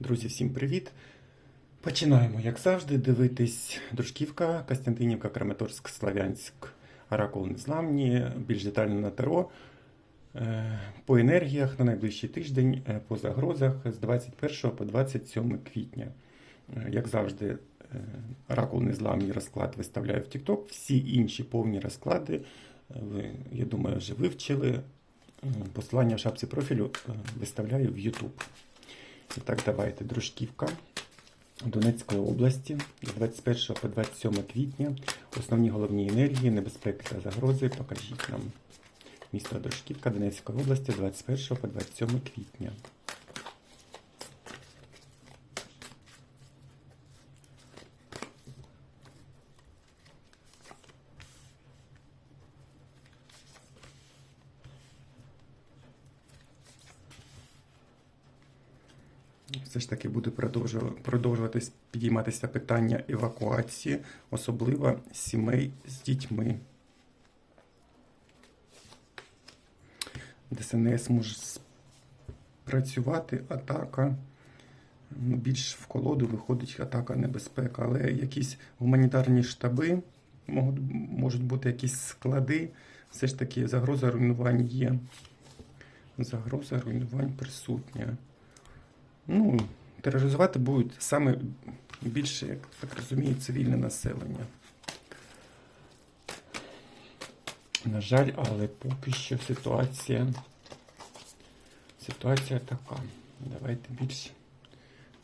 Друзі, всім привіт! Починаємо, як завжди, дивитись Дружківка, Костянтинівка, Краматорськ, Славянськ, Оракул Незламні, більш детально на Таро. Е, По енергіях на найближчий тиждень, е, по загрозах з 21 по 27 квітня. Е, Як завжди, Оракул Незламні розклад виставляю в TikTok. Всі інші повні розклади, ви, я думаю, вже вивчили. Посилання в шапці профілю виставляю в YouTube. І так, давайте. Дружківка Донецької області з 21 по 27 квітня. Основні головні енергії, небезпеки та загрози. Покажіть нам місто Дружківка Донецької області з 21 по 27 квітня. Все ж таки буде продовжу- продовжуватись підійматися питання евакуації, особливо сімей з дітьми. ДСНС може працювати, атака. Ну, Більш в колоду виходить атака небезпека, але якісь гуманітарні штаби можуть, можуть бути якісь склади. Все ж таки загроза руйнувань є. Загроза руйнувань присутня. Ну, тероризувати будуть саме більше, як так розумію, цивільне населення. На жаль, але поки що ситуація. Ситуація така. Давайте більш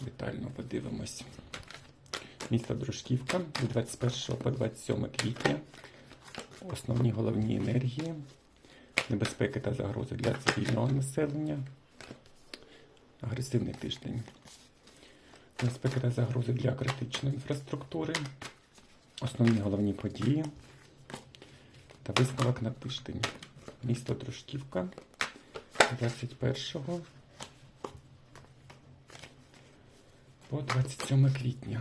детально подивимось. Місто Дружківка з 21 по 27 квітня. Основні головні енергії, небезпеки та загрози для цивільного населення. Агресивний тиждень. Небезпеки та загрози для критичної інфраструктури. Основні головні події та висновок на тиждень. Місто Дружківка 21 по 27 квітня.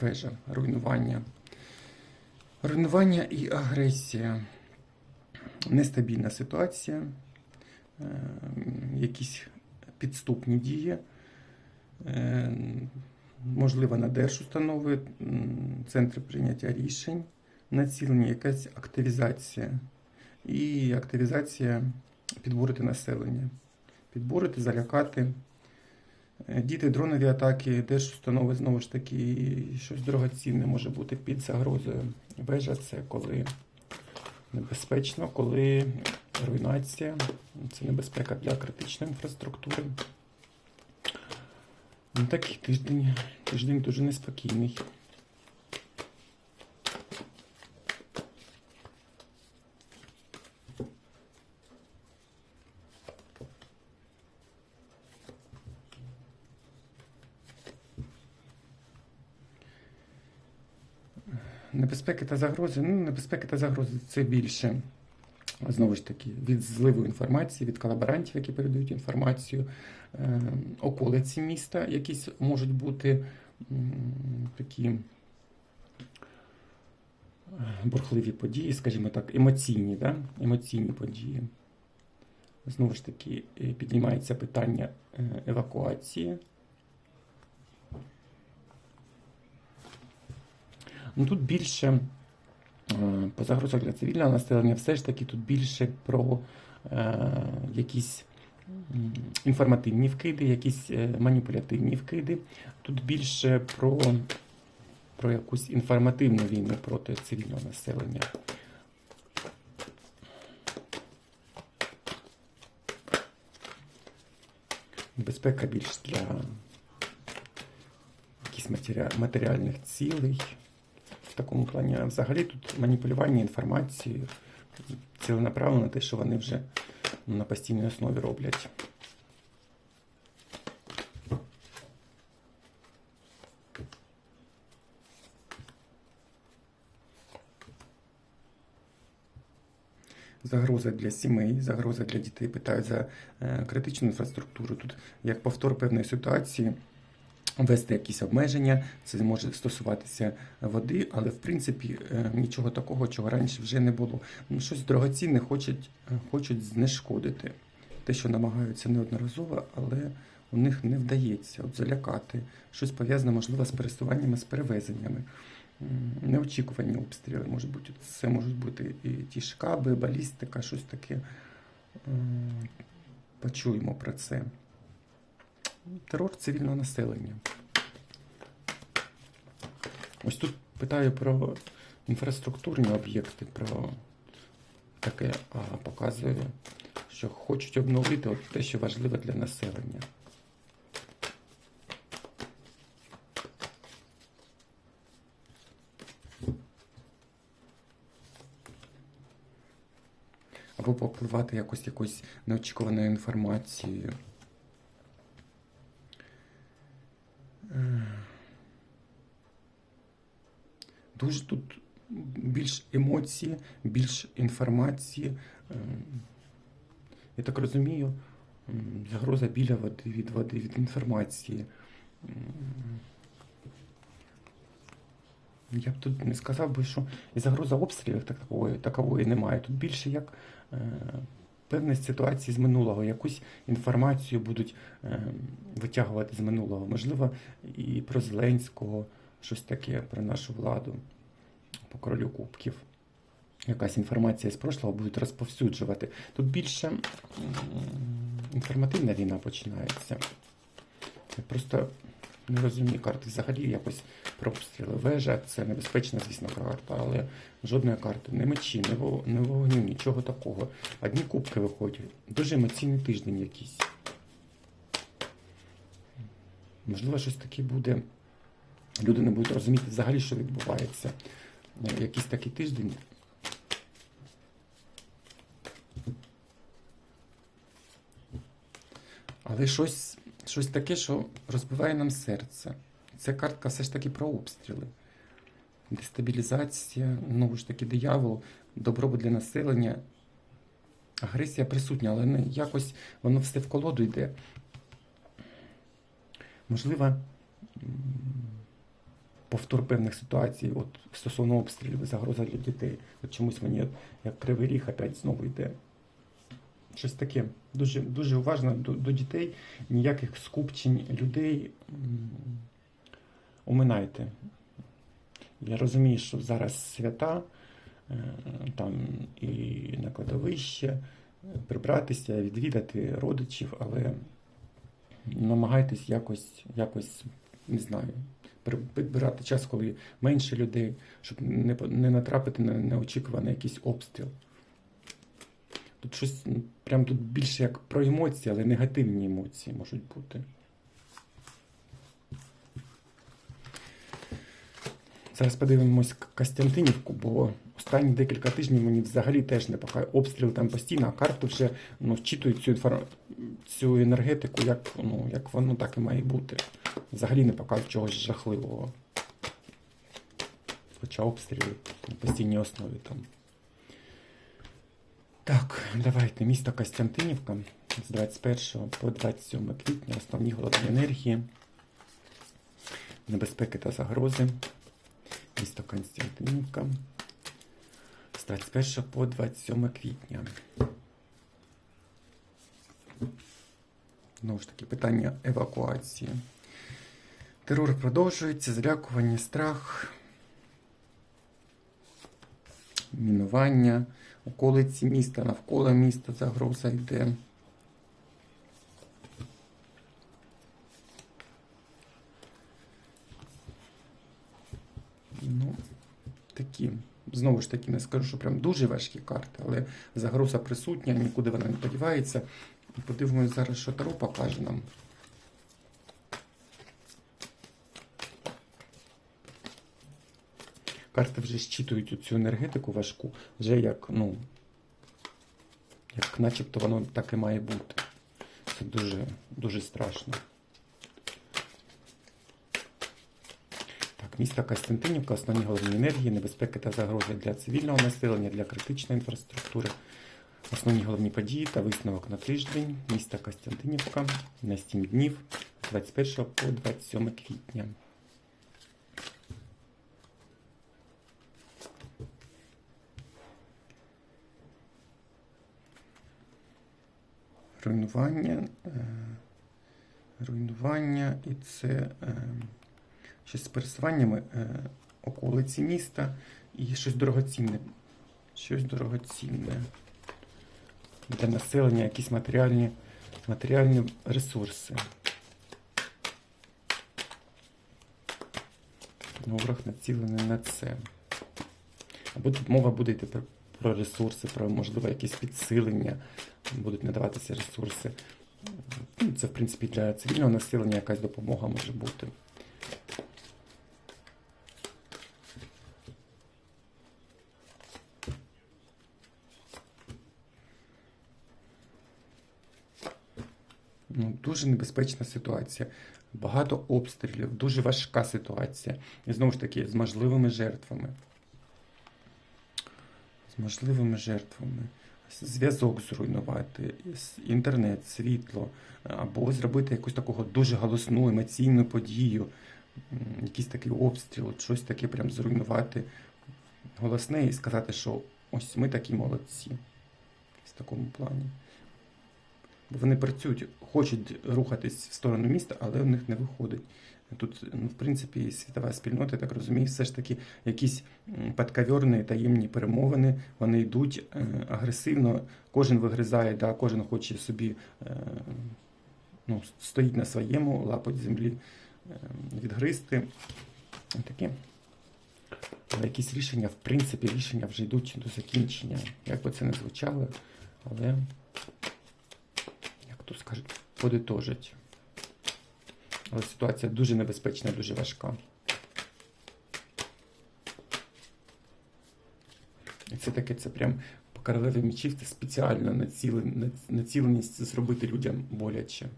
Вежа, руйнування. Руйнування і агресія. Нестабільна ситуація, е, якісь підступні дії, е, можливо, на держустанови, центри прийняття рішень, націлення, якась активізація. І активізація підбурити населення. Підбурити, залякати. Е, Діти, дронові атаки, держустанови знову ж таки щось дорогоцінне може бути під загрозою. Вежа це коли небезпечно, коли руйнація, це небезпека для критичної інфраструктури. Ну, такий тиждень, тиждень дуже неспокійний. Небезпеки та загрози. Ну, небезпеки та загрози це більше. Знову ж таки, від зливу інформації, від колаборантів, які передають інформацію, е, околиці міста, якісь можуть бути такі е, бурхливі події, скажімо так, емоційні, да? емоційні події. Знову ж таки, е, піднімається питання е, евакуації. Ну, тут більше е, по загрозах для цивільного населення, все ж таки тут більше про е, якісь інформативні вкиди, якісь е, маніпулятивні вкиди. Тут більше про, про якусь інформативну війну проти цивільного населення. Безпека більш для якихось матеріальних цілей в такому плані. А взагалі тут маніпулювання інформацією, ціленаправлено те, що вони вже на постійній основі роблять. загроза для сімей, загроза для дітей. Питають за е, критичну інфраструктуру. Тут як повтор певної ситуації. Ввести якісь обмеження, це може стосуватися води, але в принципі е, нічого такого, чого раніше вже не було. Ну, Щось дорогоцінне хочуть, е, хочуть знешкодити. Те, що намагаються неодноразово, але у них не вдається от залякати. Щось пов'язане, можливо, з пересуваннями, з перевезеннями. Неочікувані обстріли можуть бути. Це можуть бути і ті шкаби, балістика, щось таке. Почуємо про це. Терор цивільного населення. Ось тут питаю про інфраструктурні об'єкти, про таке, а показує, що хочуть обновити от те, що важливо для населення. Або попливати якось якоюсь неочікуваною інформацією. Дуже тут більш емоцій, більш інформації. Ем, Я так розумію, загроза біля води від води, від інформації. Я б тут не сказав би, що і загроза обстрілів так- такої, такової немає. Тут більше як е, певні ситуації з минулого, якусь інформацію будуть е, витягувати з минулого. Можливо, і про Зеленського, щось таке про нашу владу, по королю Кубків. Якась інформація з прошлого будуть розповсюджувати. Тут більше інформативна війна починається. Я просто не розумію карти взагалі якось про обстріли. Вежа це небезпечна, звісно, карта, але жодної карти, не мечі, не вогню, нічого такого. Одні кубки виходять. Дуже емоційний тиждень якийсь. Можливо, щось таке буде. Люди не будуть розуміти взагалі, що відбувається. Е, Якийсь такий тиждень. Але щось, щось таке, що розбиває нам серце. Це картка все ж таки про обстріли. Дестабілізація, знову ж таки, диявол, добробут для населення. Агресія присутня, але не якось воно все в колоду йде. Можливо, повтор певних ситуацій, от стосовно обстрілів, загроза для дітей. От чомусь мені як кривий ріг опять знову йде. Щось таке. Дуже, дуже уважно до, до дітей, ніяких скупчень людей оминайте. Я розумію, що зараз свята, е, там і на кладовище, е, прибратися, відвідати родичів, але намагайтесь якось, якось не знаю, підбирати час, коли менше людей, щоб не, не натрапити на неочікуваний якийсь обстріл. Тут щось прям тут більше як про емоції, але негативні емоції можуть бути. Зараз подивимось Костянтинівку, бо останні декілька тижнів мені взагалі теж не пахає. Обстріл там постійно, а карти вже ну, вчитують цю, інфор... цю енергетику, як, ну, як воно так і має бути. Взагалі не показують чогось жахливого. Хоча обстріли на постійній основі там. Так, давайте. Місто Костянтинівка з 21 по 27 квітня. Основні головні енергії, небезпеки та загрози. Місто Константинівка з 21 по 27 квітня. Знову ж таки, питання евакуації. Терор продовжується, залякування, страх, мінування, околиці міста, навколо міста загроза йде. Ну, такі. Знову ж таки, не скажу, що прям дуже важкі карти, але загроза присутня, нікуди вона не подівається. Подивимось зараз, що Таро покаже нам. Карти вже щитують цю енергетику важку, вже як, ну, як начебто воно так і має бути. Це дуже, дуже страшно. Так, місто Костянтинівка, основні головні енергії, небезпеки та загрози для цивільного населення, для критичної інфраструктури, Основні головні події та висновок на тиждень міста Костянтинівка на 7 днів з 21 по 27 квітня. Руйнування, е, руйнування і це е, щось з пересуваннями е, околиці міста і щось дорогоцінне. Щось дорогоцінне для населення, якісь матеріальні, матеріальні ресурси. Ворог націлений на це. Або тут мова буде йти про, про ресурси, про можливо якісь підсилення, будуть надаватися ресурси. Ну, Це, в принципі, для цивільного населення якась допомога може бути. Ну, дуже небезпечна ситуація. Багато обстрілів, дуже важка ситуація. І знову ж таки, з можливими жертвами. З можливими жертвами. Зв'язок зруйнувати, інтернет, світло, або зробити якусь такого дуже голосну емоційну подію, якийсь такий обстріл, щось таке прям зруйнувати голосне і сказати, що ось ми такі молодці. В такому плані. Вони працюють, хочуть рухатись в сторону міста, але в них не виходить. Тут, ну, в принципі, світова спільнота, я так розумію, все ж таки якісь м, таємні перемовини, вони йдуть е, агресивно, кожен вигризає, да, кожен хоче собі е, ну, стоїть на своєму, лапоть землі е, відгризти. Таке. Але якісь рішення, в принципі, рішення вже йдуть до закінчення. Як би це не звучало, але тут скажуть, подитожить. Але ситуація дуже небезпечна, дуже важка. І це таке, це прям по королеві мечів, це спеціально націлен- націленість зробити людям боляче.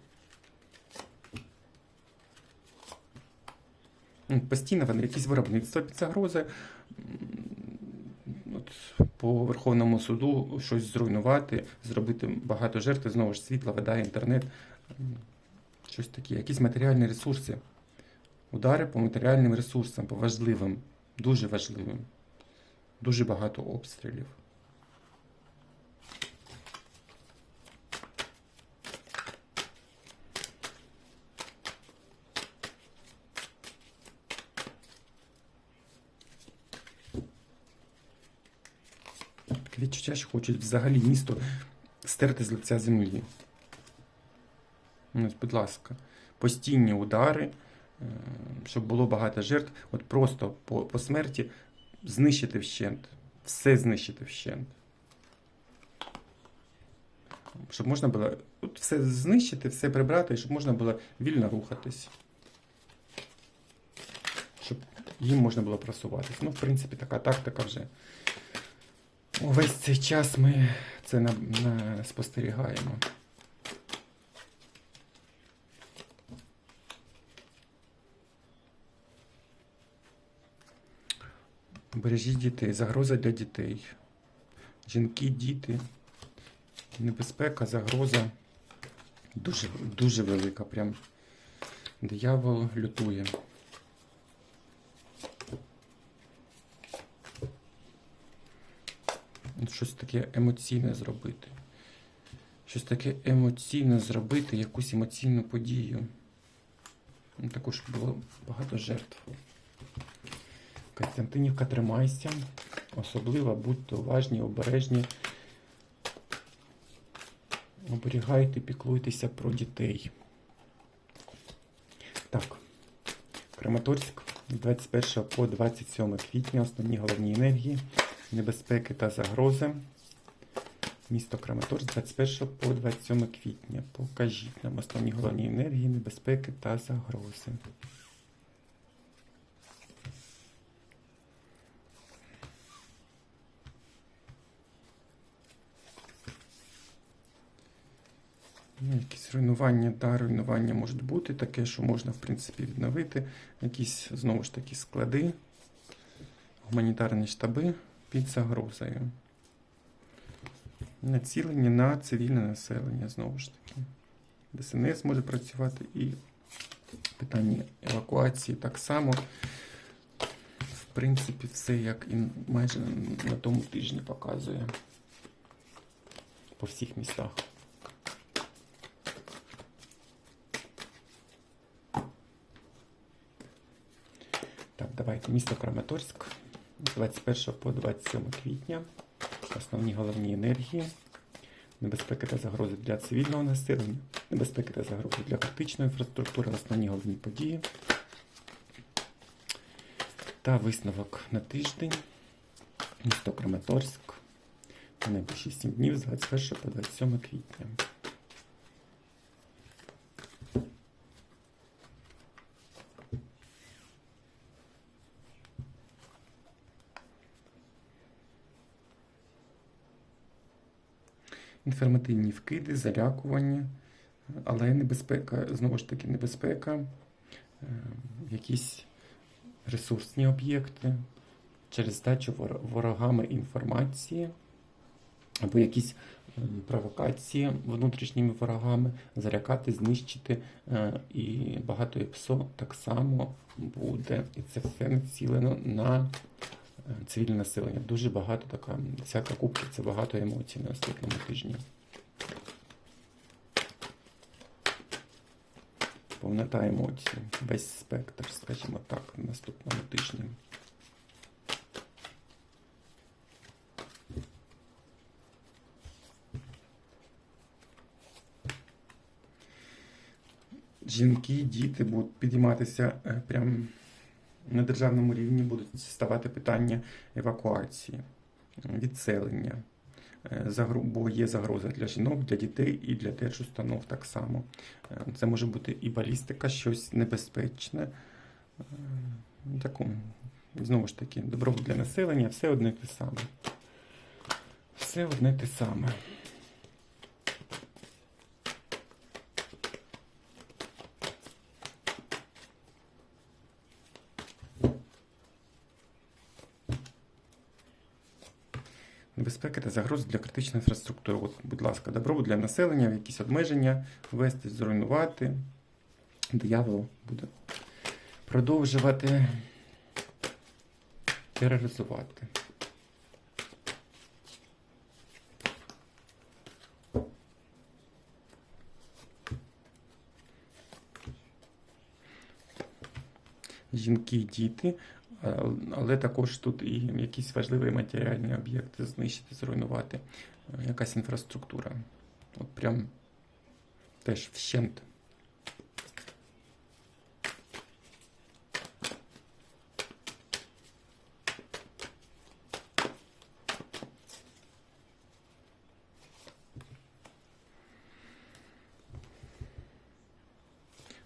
Постійно вони якісь виробництва під загрозою. По Верховному суду щось зруйнувати, зробити багато жертв, знову ж світла, вода, інтернет. Щось таке, якісь матеріальні ресурси. Удари по матеріальним ресурсам, по важливим, дуже важливим. Дуже багато обстрілів. Таке хочуть взагалі місто стерти з лиця землі. Ось, будь ласка, постійні удари, е, щоб було багато жертв, от просто по, по смерті знищити вщент, все знищити вщент. Щоб можна було от все знищити, все прибрати, і щоб можна було вільно рухатись. Щоб їм можна було просуватися. Ну, в принципі, така тактика вже. Увесь цей час ми це на, на, спостерігаємо. Бережіть дітей, загроза для дітей. Жінки, діти. Небезпека, загроза дуже, дуже велика. Прям диявол лютує. Щось таке емоційне зробити. Щось таке емоційне зробити, якусь емоційну подію. Ну, Також було багато жертв. Костянтинівка, тримайся. Особливо будьте уважні, обережні. Оберігайте, піклуйтеся про дітей. Так. Краматорськ з 21 по 27 квітня. Основні головні енергії, небезпеки та загрози. Місто Краматорськ з 21 по 27 квітня. Покажіть нам основні головні енергії, небезпеки та загрози. Ну, якісь руйнування, да, руйнування можуть бути таке, що можна, в принципі, відновити. Якісь, знову ж таки, склади, гуманітарні штаби під загрозою. націлені на цивільне населення знову ж таки. ДСНС може працювати і питання евакуації так само. В принципі, все як і майже на тому тижні показує по всіх містах. Так, давайте місто Краматорськ з 21 по 27 квітня. Основні головні енергії. Небезпеки та загрози для цивільного населення, небезпеки та загрози для критичної інфраструктури, основні головні події. Та висновок на тиждень. Місто Краматорськ. На найближчі 7 днів з 21 по 27 квітня. Інформативні вкиди, залякування, але небезпека, знову ж таки, небезпека, е, якісь ресурсні об'єкти через здачу ворогами інформації або якісь провокації внутрішніми ворогами, залякати, знищити. е, І багато ПСО так само буде. І це все націлено на е, цивільне населення. Дуже багато така всяка кубка, це багато емоцій на наступному тижні. Повнота емоцій, весь спектр, скажімо так, на наступному тижні. Жінки, діти будуть підійматися е, прям на державному рівні будуть ставати питання евакуації, відселення. Е, Бо є загроза для жінок, для дітей і для держустанов так само. Е, Це може бути і балістика, щось небезпечне. Е, Таку, знову ж таки, добробут для населення, все одне те саме. Все одне те саме. Небезпеки та загрози для критичної інфраструктури. От, будь ласка, добробут для населення, якісь обмеження ввести, зруйнувати. Диявол буде продовжувати тероризувати. Жінки, діти, а- але також тут і якісь важливі матеріальні об'єкти знищити, зруйнувати, е, якась інфраструктура. От прям теж вщент.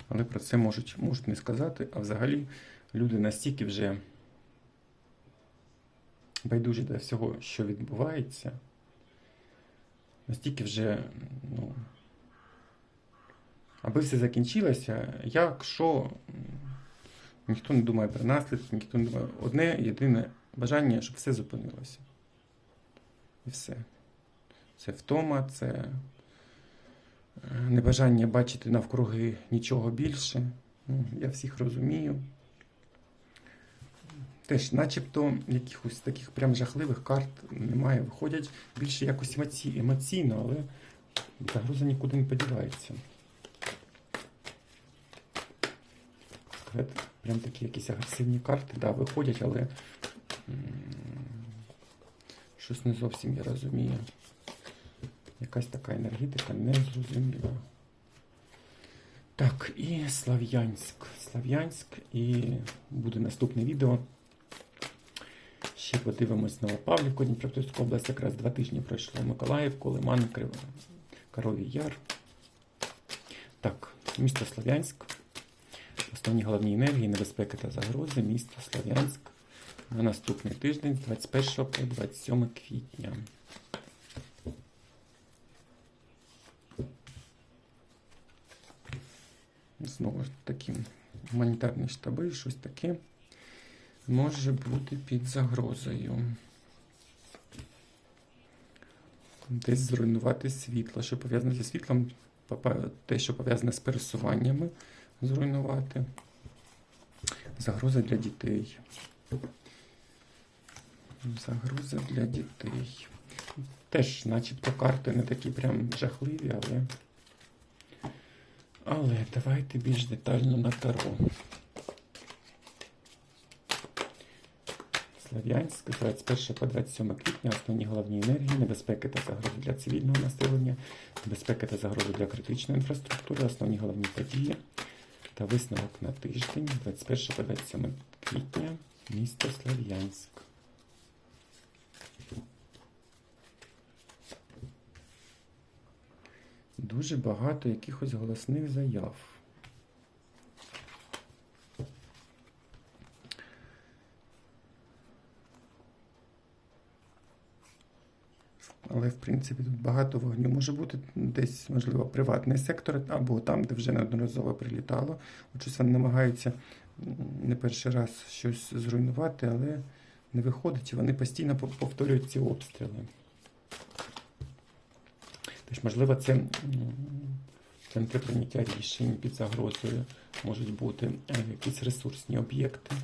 Але про це можуть, можуть не сказати, а взагалі люди настільки вже байдужі до всього, що відбувається, настільки вже, ну, аби все закінчилося, як, що, ніхто не думає про наслідки, ніхто не думає. Одне єдине бажання, щоб все зупинилося. І все. Це втома, це е, небажання бачити навкруги нічого більше. Ну, Я всіх розумію. Теж, начебто, якихось таких прям жахливих карт немає. Виходять більше якось емоці... емоційно, але загроза нікуди не подівається. Прям такі якісь агресивні карти, да, виходять, але щось не зовсім я розумію. Якась така енергетика незрозуміла. Так, і Слав'янськ. Слав'янськ, і буде наступне відео. Ще подивимось Новопавлівку, Дніпропетровську область. Якраз два тижні пройшло Миколаївку, Лиман, Крив... Коровій Яр. Так, місто Слов'янськ. Основні головні енергії, небезпеки та загрози. Місто Слов'янськ на наступний тиждень з 21 по 27 квітня. Знову ж таки, гуманітарні штаби, щось таке може бути під загрозою. Десь зруйнувати світло. Що пов'язане зі світлом, те, що пов'язане з пересуваннями, зруйнувати. Загроза для дітей. Загроза для дітей. Теж, начебто, карти не такі прям жахливі, але. Але давайте більш детально на таро. Слов'янськ, з 21 по 27 квітня, основні головні енергії, небезпеки та загрози для цивільного населення, небезпеки та загрози для критичної інфраструктури, основні головні події та висновок на тиждень з 21 по 27 квітня, місто Слов'янськ. Дуже багато якихось голосних заяв. Але, в принципі, тут багато вогню може бути десь, можливо, приватний сектор, або там, де вже неодноразово прилітало. От щось вони намагаються не перший раз щось зруйнувати, але не виходить, і вони постійно повторюють ці обстріли. Тож, можливо, це центри прийняття рішень під загрозою можуть бути е, якісь ресурсні об'єкти.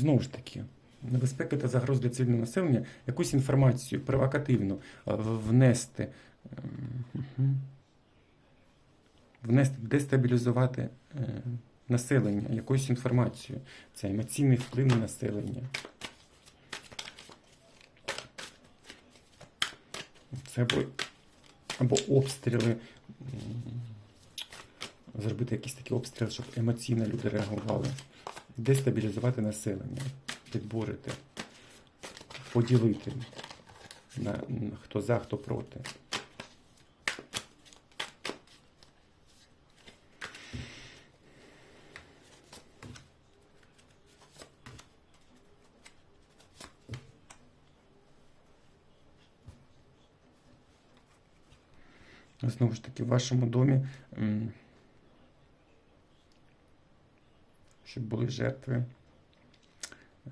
Знову ж таки, небезпеки та загроз для цивільного населення, якусь інформацію провокативну е, внести, ем, внести, дестабілізувати е, населення, якоюсь інформацією. Це емоційний вплив на населення. Це або, або обстріли. Зробити якісь такі обстріли, щоб емоційно люди реагували дестабілізувати населення, підборити, поділити на, хто за, хто проти. Знову ж таки, в вашому домі, м, щоб були жертви,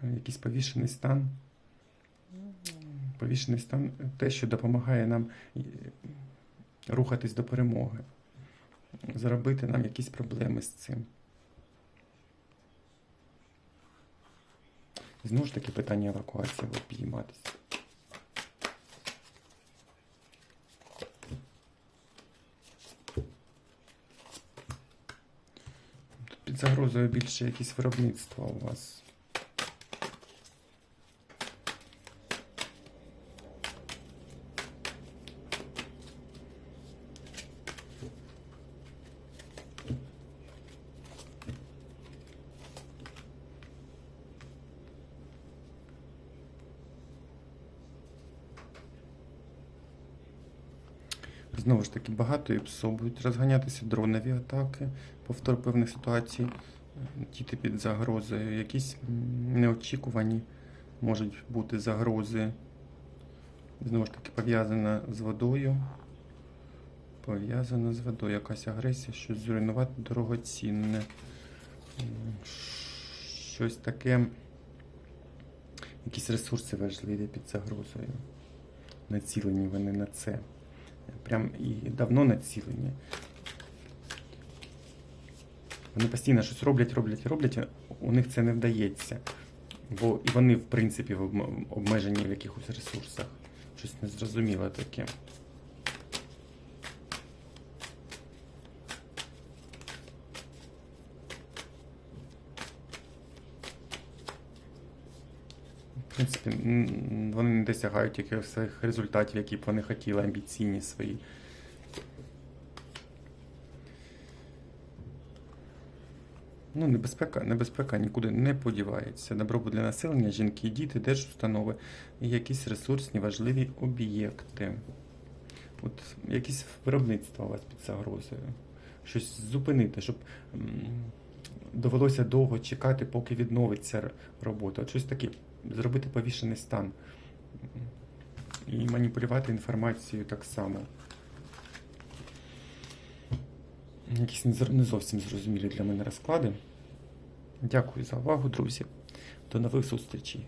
е, якийсь повішений стан. Повішений стан те, що допомагає нам е, рухатись до перемоги, зробити нам якісь проблеми з цим. Знову ж таки, питання евакуації буде під загрозою більше якісь виробництва у вас. Знову ж таки, багато і ПСО будуть розганятися дронові атаки, повтор певних ситуацій, діти під загрозою, якісь неочікувані можуть бути загрози. Знову ж таки, пов'язана з водою. Пов'язана з водою якась агресія, щось зруйнувати дорогоцінне. Щось таке, якісь ресурси важливі під загрозою. Націлені вони на це прям і давно націлені. Вони постійно щось роблять, роблять, роблять, у них це не вдається. Бо і вони, в принципі, обмежені в якихось ресурсах. Щось незрозуміле таке. В принципі, вони не досягають якихось результатів, які б вони хотіли, амбіційні свої. Ну, небезпека, небезпека нікуди не подівається. Добробут для населення, жінки діти, держустанови і якісь ресурсні важливі об'єкти. От якісь виробництва у вас під загрозою. щось зупинити, щоб довелося довго чекати, поки відновиться робота. От щось таке, зробити повішений стан. І маніпулювати інформацією так само. Якісь не зовсім зрозумілі для мене розклади. Дякую за увагу, друзі. До нових зустрічей.